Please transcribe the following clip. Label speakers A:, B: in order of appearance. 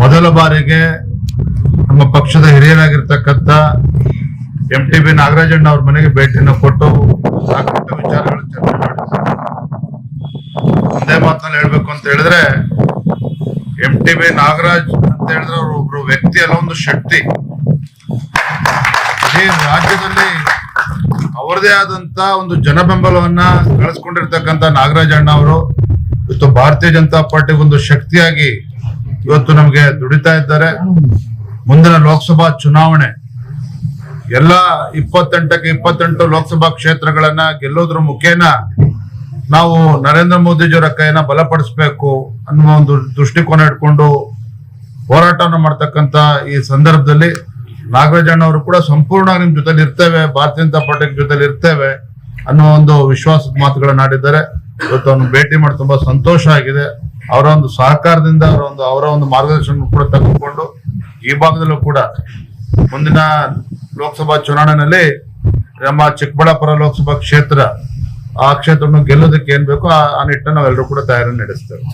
A: ಮೊದಲ ಬಾರಿಗೆ ನಮ್ಮ ಪಕ್ಷದ ಹಿರಿಯರಾಗಿರ್ತಕ್ಕಂಥ ಎಂ ಟಿ ಬಿ ನಾಗರಾಜಣ್ಣ ಅವ್ರ ಮನೆಗೆ ಭೇಟಿಯನ್ನು ಕೊಟ್ಟು ಸಾಕಷ್ಟು ವಿಚಾರಗಳು ಚರ್ಚೆ ಮಾಡಿದ್ರು. ಒಂದೇ ಮಾತಲ್ಲಿ ಹೇಳ್ಬೇಕು ಅಂತ ಹೇಳಿದ್ರೆ, ಎಂ ಟಿ ಬಿ ನಾಗರಾಜ್ ಅಂತ ಹೇಳಿದ್ರೆ ಅವರು ಒಬ್ರು ವ್ಯಕ್ತಿ ಅಲ್ಲ, ಒಂದು ಶಕ್ತಿ. ಇಡೀ ರಾಜ್ಯದಲ್ಲಿ ಅವರದೇ ಆದಂತ ಒಂದು ಜನಬೆಂಬಲವನ್ನ ಗಳಿಸ್ಕೊಂಡಿರ್ತಕ್ಕಂಥ ನಾಗರಾಜ್ ಅಣ್ಣ ಅವರು, ಇವತ್ತು ಭಾರತೀಯ ಜನತಾ ಪಾರ್ಟಿಗೆ ಒಂದು ಶಕ್ತಿಯಾಗಿ ಇವತ್ತು ನಮಗೆ ದುಡಿತಾ ಇದ್ದಾರೆ. ಮುಂದಿನ ಲೋಕಸಭಾ ಚುನಾವಣೆ. ಎಲ್ಲ ಇಪ್ಪತ್ತೆಂಟಕ್ಕೆ ಇಪ್ಪತ್ತೆಂಟು ಲೋಕಸಭಾ ಕ್ಷೇತ್ರಗಳನ್ನ ಗೆಲ್ಲೋದ್ರ ಮುಖೇನ ನಾವು ನರೇಂದ್ರ ಮೋದಿಜಿಯವರ ಕೈಯನ್ನ ಬಲಪಡಿಸಬೇಕು ಅನ್ನುವ ಒಂದು ದೃಷ್ಟಿಕೋನ ಇಟ್ಕೊಂಡು ಹೋರಾಟವನ್ನು ಮಾಡ್ತಕ್ಕಂತ ಈ ಸಂದರ್ಭದಲ್ಲಿ ನಾಗರಾಜಣ್ಣ ಅವರು ಕೂಡ ಸಂಪೂರ್ಣ ನಿಮ್ ಜೊತೆಲಿ ಇರ್ತೇವೆ, ಭಾರತೀಯ ಜನತಾ ಪಾರ್ಟಿ ಜೊತೆಲಿ ಇರ್ತೇವೆ ಅನ್ನೋ ಒಂದು ವಿಶ್ವಾಸದ ಮಾತುಗಳನ್ನ ಆಡಿದ್ದಾರೆ. ಇವತ್ತು ಅವ್ನು ಭೇಟಿ ಮಾಡಿ ತುಂಬಾ ಸಂತೋಷ ಆಗಿದೆ. ಅವರ ಒಂದು ಸಹಕಾರದಿಂದ ಅವರ ಒಂದು ಅವರ ಒಂದು ಮಾರ್ಗದರ್ಶನ ಕೂಡ ತೆಗೆದುಕೊಂಡು ಈ ಭಾಗದಲ್ಲೂ ಕೂಡ ಮುಂದಿನ ಲೋಕಸಭಾ ಚುನಾವಣೆಯಲ್ಲಿ ನಮ್ಮ ಚಿಕ್ಕಬಳ್ಳಾಪುರ ಲೋಕಸಭಾ ಕ್ಷೇತ್ರ, ಆ ಕ್ಷೇತ್ರವನ್ನು ಗೆಲ್ಲೋದಕ್ಕೆ ಏನ್ ಬೇಕೋ ಆ ನಿಟ್ಟಿನ ನಾವೆಲ್ಲರೂ ಕೂಡ ತಯಾರಿ ನಡೆಸ್ತೇವೆ.